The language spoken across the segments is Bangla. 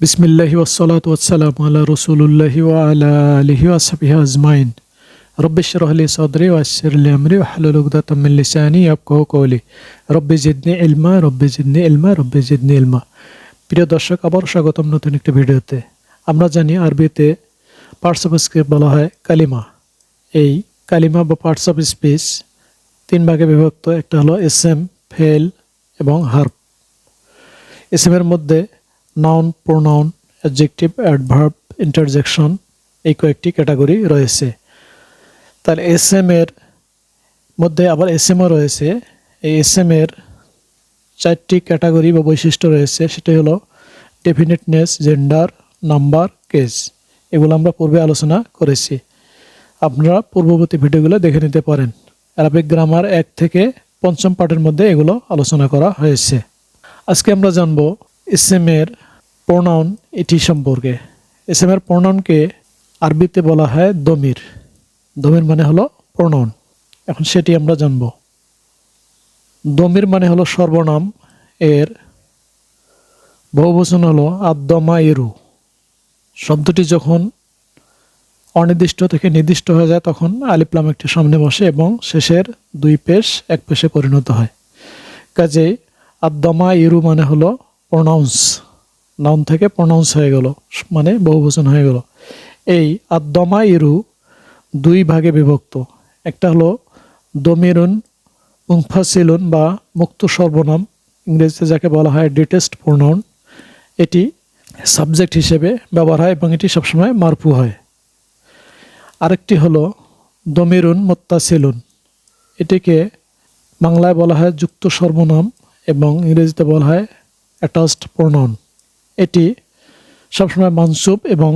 বিসমিল্লাহি ওসলাত ওয়াসালাম আল্লাহ রসুল্লাহি ওয়ালা আলহি আজমাইন। রব্বি শরহলি সদরি ওয়াসিরলি আমরি ওয়াহলুল উকদাতাম মিন লিসানি ইয়াফকাহু কওলি রব্বি জিদনি ইলমা রব্বি জিদনি ইলমা রব্বি জিদনি ইলমা প্রিয় দর্শক আবার স্বাগতম নতুন একটি ভিডিওতে। আমরা জানি আরবিতে পার্টস অফ স্ক্রিপ্ট বলা হয় কালিমা। এই কালিমা বা পার্টস অফ স্পিচ তিন ভাগে বিভক্ত। একটা হলো এস এম ফেল এবং হার্প এসএমের মধ্যে noun pronoun adjective adverb interjection এই কয়েকটি ক্যাটাগরি রয়েছে। তাহলে এস এর মধ্যে আবার এস এমও রয়েছে। এই এস এম এর চারটি ক্যাটাগরি বা বৈশিষ্ট্য রয়েছে, সেটি হলো ডেফিনিটনেস জেন্ডার নাম্বার কেস এগুলো আমরা পূর্বে আলোচনা করেছি। আপনারা পূর্ববর্তী ভিডিওগুলো দেখে নিতে পারেন। অ্যারাবিক গ্রামার এক থেকে পঞ্চম পার্টের মধ্যে এগুলো আলোচনা করা হয়েছে। আজকে আমরা জানব ইসেমের প্রোনাউন এটি সম্পর্কে। ইসেমের প্রোনাউনকে আরবিতে বলা হয় দমির। দমির মানে হলো প্রোনাউন। এখন সেটি আমরা জানব। দমির মানে হলো সর্বনাম। এর বহুবচন হলো আদ্দমা ইরু শব্দটি যখন অনির্দিষ্ট থেকে নির্দিষ্ট হয়ে যায়, তখন আলিপ্লাম একটি সামনে বসে এবং শেষের দুই পেশ এক পেশে পরিণত হয়। কাজেই আদ্দমা ইরু মানে হলো প্রনাউন্স নাউন থেকে প্রনাউন্স হয়ে গেল মানে বহুবচন হয়ে গেল। এই আদ্দমা ইরু দুই ভাগে বিভক্ত। একটা হলো দমিরুন মুংফাসিলুন বা মুক্ত সর্বনাম, ইংরেজিতে যাকে বলা হয় ডিটেস্ট প্রনাউন এটি সাবজেক্ট হিসেবে ব্যবহার হয় এবং এটি সবসময় মারফু হয়। আরেকটি হলো দমিরুন, মোত্তাসিলুন। এটিকে বাংলায় বলা হয় যুক্ত সর্বনাম এবং ইংরেজিতে বলা হয় অ্যাটাচড প্রোনাউন। এটি সবসময় মানসুব এবং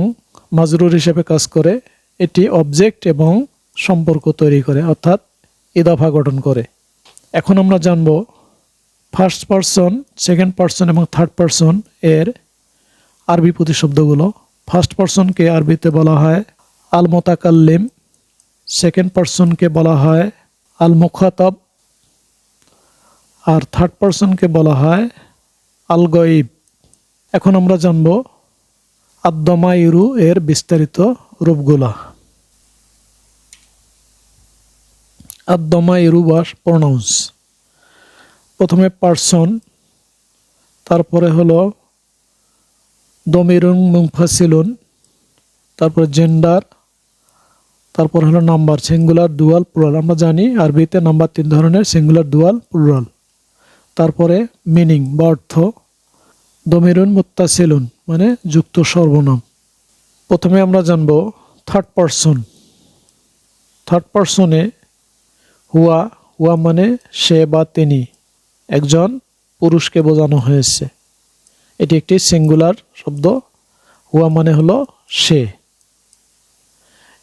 মাজরুর হিসেবে কাজ করে। এটি অবজেক্ট এবং সম্পর্ক তৈরি করে, অর্থাৎ ইদাফা গঠন করে। এখন আমরা জানব ফার্স্ট পারসন সেকেন্ড পারসন এবং থার্ড পারসন এর আরবি প্রতিশব্দগুলো। ফার্স্ট পারসনকে আরবিতে বলা হয় আল মোতাকাল্লিম সেকেন্ড পারসনকে বলা হয় আল মুখাতব আর থার্ড পারসনকে বলা হয় আল গইব এখন আমরা জানব আদ্দমাইরু এর বিস্তারিত রূপগুলা। আদ্দমাইরু বা প্রনাউন্স প্রথমে পার্সন তারপরে হলো দমিরুন মুংফাসিলুন তারপরে জেন্ডার তারপর হলো নাম্বার সিঙ্গুলার ডুয়াল প্লুরাল আমরা জানি আরবিতে নাম্বার তিন ধরনের সিঙ্গুলার ডুয়াল প্লুরাল তারপরে মিনিং বা অর্থ দমিরুন, মুত্তাসিলুন মানে যুক্ত সর্বনাম। প্রথমে আমরা জানব থার্ড পারসন থার্ড পারসনে হুয়া হুয়া মানে সে বা তিনি, একজন পুরুষকে বোঝানো হয়েছে। এটি একটি সিঙ্গুলার শব্দ। হুয়া মানে হলো সে।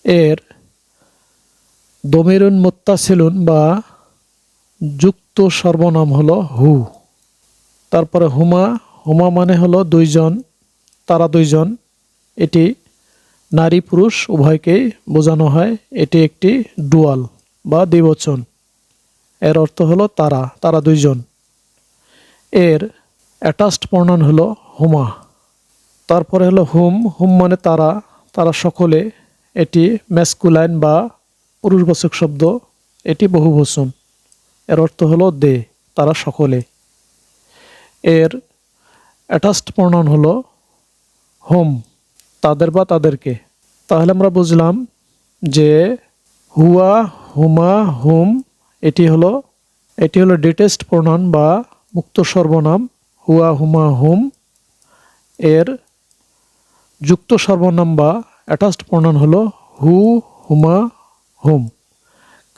এর দমিরুন, মোত্তাসিলুন বা যুক্ত সর্বনাম হলো হু। তারপরে হুমা হুমা মানে হলো দুইজন, তারা দুইজন। এটি নারী পুরুষ উভয়কেই বোঝানো হয়। এটি একটি ডুয়াল বা দ্বিবচন। এর অর্থ হলো তারা তারা দুইজন। এর অ্যাটাচড প্রণন হলো হুমা। তারপরে হলো হুম হুম মানে তারা তারা সকলে। এটি ম্যাসকুলাইন বা পুরুষবাচক শব্দ। এটি বহুবচন। এর অর্থ হলো দে, তারা সকলে। এর অ্যাটাচড প্রণন হলো হোম তাদের বা তাদেরকে। তাহলে আমরা বুঝলাম যে হুয়া, হুমা, হুম, এটি হলো এটি হলো ডিটেস্ট প্রণন বা মুক্ত সর্বনাম, হুয়া, হুমা, হুম। এর যুক্ত সর্বনাম বা অ্যাটাস্ট প্রণন হলো হু, হুমা, হুম।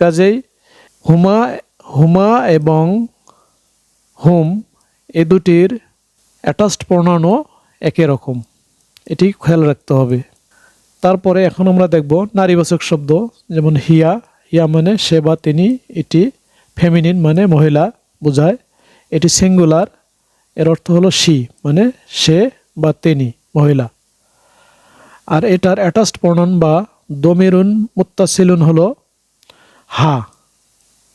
কাজেই হুমা হুমা এবং হুম এ দুটির অ্যাটাচড প্রণানও একই রকম। এটি খেয়াল রাখতে হবে। তারপরে এখন আমরা দেখব নারীবাচক শব্দ, যেমন হিয়া। হিয়া মানে সে বা তিনি, এটি ফেমিনিন মানে মহিলা বোঝায়। এটি সিঙ্গুলার এর অর্থ হলো সি মানে সে বা তিনি, মহিলা। আর এটার অ্যাটাচড প্রণন বা দমিরুন, মুত্তাসিলুন হলো হা।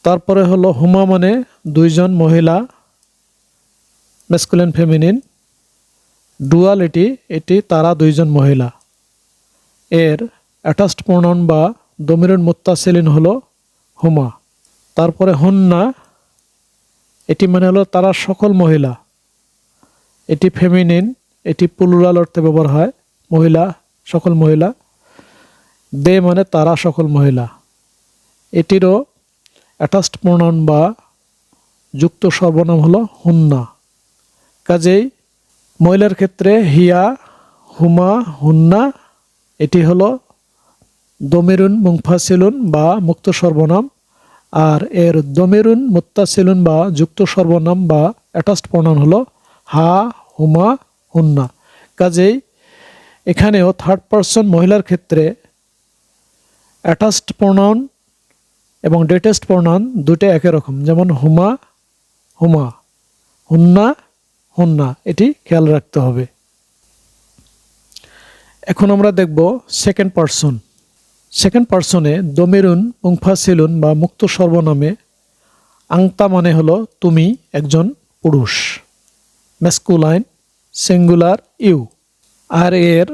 তারপরে হলো হুমা মানে দুইজন মহিলা ম্যাসকুলিন ফেমিনিন ডুয়াল এটি তারা দুইজন মহিলা। এর অ্যাটাচড প্রণন বা দমিরুন মুত্তাসিলিন হলো হুমা। তারপরে হুন্না, এটি মানে হলো তারা সকল মহিলা। এটি ফেমিনিন এটি প্লুরাল অর্থে ব্যবহার হয়, মহিলা, সকল মহিলা। দে মানে তারা সকল মহিলা। এটিরও অ্যাটাচড প্রণন বা যুক্ত সর্বনাম হলো হুন্না। কাজেই মহিলার ক্ষেত্রে হিয়া, হুমা, হুন্না, এটি হলো দমিরুন মুংফাসিলুন বা মুক্ত সর্বনাম, আর এর দমিরুন মুত্তাসিলুন বা যুক্ত সর্বনাম বা অ্যাটাচড প্রণাম হলো হা, হুমা, হুন্না। কাজেই এখানেও থার্ড পারসন মহিলার ক্ষেত্রে অ্যাটাচড প্রণাউন এবং ডেটেস্ট প্রণাউন দুটো একই রকম, যেমন হুমা হুমা, হুন্না হুন্না, এটি খেয়াল রাখতে হবে। এখন আমরা দেখব সেকেন্ড পারসন সেকেন্ড পারসনে দমেরুন মুংফাসিলুন বা মুক্ত সর্বনামে আংতা মানে হলো তুমি একজন পুরুষ। মেসকুলাইন সিঙ্গুলার ইউ আর এর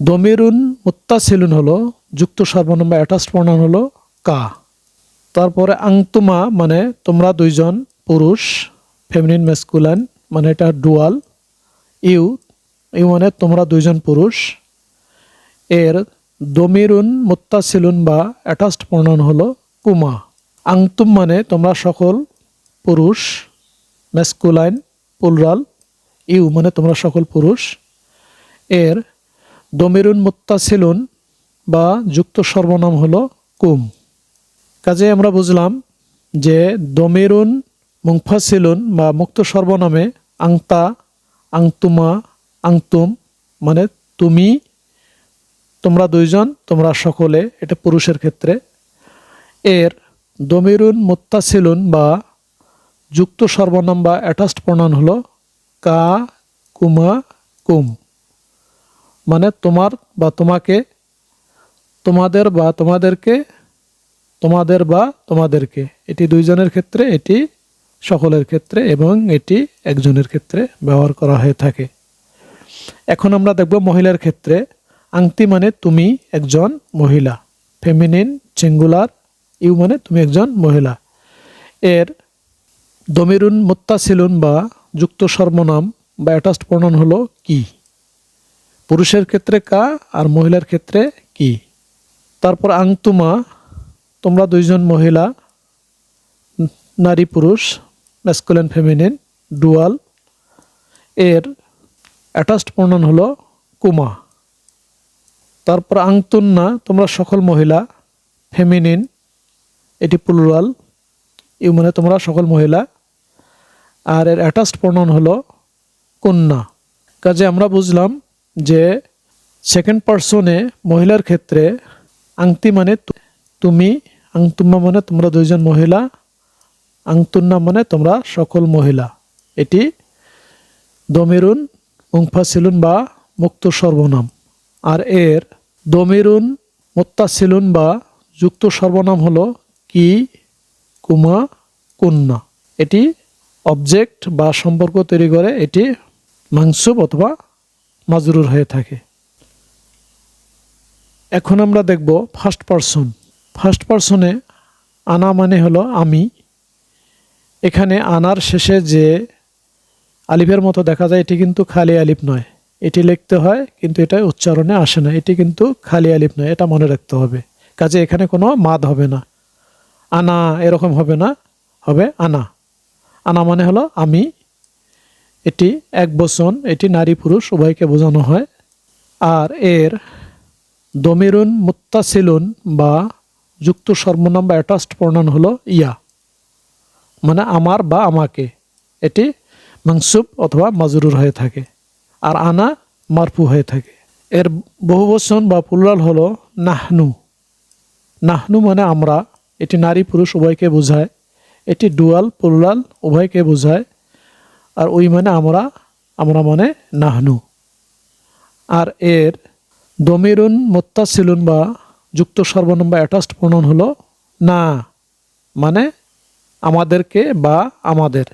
দমেরুন, মুত্তাসিলুন হলো যুক্ত সর্বনাম বা অ্যাটাচড প্রণাম হলো কা। তারপরে আংতুমা মানে তোমরা দুইজন পুরুষ ফেমিনিন মেসকুলাইন মানে এটা ডুয়াল ইউ ইউ মানে তোমরা দুইজন পুরুষ। এর দমিরুন, মুত্তাসিলুন বা অ্যাটাচড প্রণাম হলো কুমা আংতুম মানে তোমরা সকল পুরুষ মেসকুলাইন পুলরাল ইউ মানে তোমরা সকল পুরুষ। এর দমিরুন, মুত্তাসিলুন বা যুক্ত সর্বনাম হলো কুম। কাজে আমরা বুঝলাম যে দমিরুন মুংফাসিলুন বা মুক্ত সর্বনামে আংতা, আংতুমা, আংতুম মানে তুমি, তোমরা দুইজন, তোমরা সকলে, এটা পুরুষের ক্ষেত্রে। এর দমিরুন, মুত্তাসিলুন বা যুক্ত সর্বনাম বা অ্যাটাচড প্রণাম হলো কা, কুমা, কুম। মানে তোমার বা তোমাকে, তোমাদের বা তোমাদেরকে তোমাদের বা তোমাদেরকে। এটি দুইজনের ক্ষেত্রে, এটি সকলের ক্ষেত্রে এবং এটি একজনের ক্ষেত্রে ব্যবহার করা হয়ে থাকে। এখন আমরা দেখব মহিলার ক্ষেত্রে, আংটি মানে তুমি একজন মহিলা ফেমিনিন সিঙ্গুলার ইউ মানে তুমি একজন মহিলা। এর দমিরুন, মুত্তাসিলুন বা যুক্ত সর্বনাম বা অ্যাটাস্ট প্রণাম হলো কি? পুরুষের ক্ষেত্রে কা আর মহিলার ক্ষেত্রে কি? তারপর আংতুমা তোমরা দুইজন মহিলা, নারী, পুরুষ ম্যাসকুলেন ফেমিনিন ডুয়াল এর অ্যাটাচড প্রণাম হলো কুমা। তারপর আংতুন্না, তোমরা সকল মহিলা ফেমিনিন এটি প্লুরাল ইউ মানে তোমরা সকল মহিলা, আর এর অ্যাটাচড প্রণাম হলো কন্যা। কাজে আমরা বুঝলাম যে সেকেন্ড পার্সনে মহিলার ক্ষেত্রে আংতি মানে তুমি আংতুম্মা মানে তোমরা দুইজন মহিলা, আংতুন্না মানে তোমরা সকল মহিলা। এটি দমিরুন, মুংফাসিলুন বা মুক্ত সর্বনাম আর এর দমিরুন, মুত্তাসিলুন বা যুক্ত সর্বনাম হলো কি, কুমা, কুন্না। এটি অবজেক্ট বা সম্পর্ক তৈরি করে, এটি মাংসুব অথবা মাজরুর হয়ে থাকে। এখন আমরা দেখব ফার্স্ট পারসন ফার্স্ট পারসনে আনা মানে হলো আমি। এখানে আনার শেষে যে আলিফের মতো দেখা যায়, এটি কিন্তু খালি আলিফ নয়। এটি লিখতে হয়, কিন্তু এটা উচ্চারণে আসে না। এটি কিন্তু খালি আলিফ নয়, এটা মনে রাখতে হবে। কাজে এখানে কোনো মাদ হবে না। আনা এরকম হবে না, হবে আনা। আনা মানে হলো আমি। এটি এক বচন, এটি নারী পুরুষ, উভয়কে বোঝানো হয়। আর এর দমিরুন, মুত্তাসিলুন বা যুক্ত সর্বনাম বা অ্যাটাচড প্রণাম হলো ইয়া। মানে আমার বা আমাকে। এটি মাংসুব অথবা মাজরুর হয়ে থাকে। আর আনা মারফু হয়ে থাকে। এর বহুবচন বা পুলরাল হলো নাহনু। নাহনু মানে আমরা। এটি নারী পুরুষ উভয়কে বোঝায়। এটি ডুয়াল পুলরাল উভয়কে বোঝায়। আর ওই মানে আমরা। আমরা মানে নাহনু। আর এর দমিরুন, মোত্তাসিলুন বা যুক্ত সর্বনাম বা অ্যাটাচড প্রণন হলো না মানে আমাদেরকে বা আমাদের।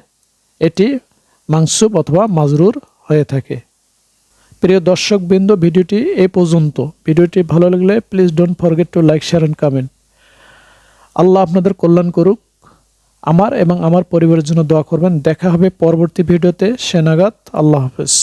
এটি মাংসুব অথবা মাজরুর হয়ে থাকে। প্রিয় দর্শকবৃন্দ, ভিডিওটি এ পর্যন্ত। ভিডিওটি ভালো লাগলে please don't forget to like share and comment Allah আপনাদের কল্যাণ করুক। আমার এবং আমার পরিবারের জন্য দোয়া করবেন। দেখা হবে পরবর্তী ভিডিওতে। সেনাগাত আল্লাহ হাফেজ।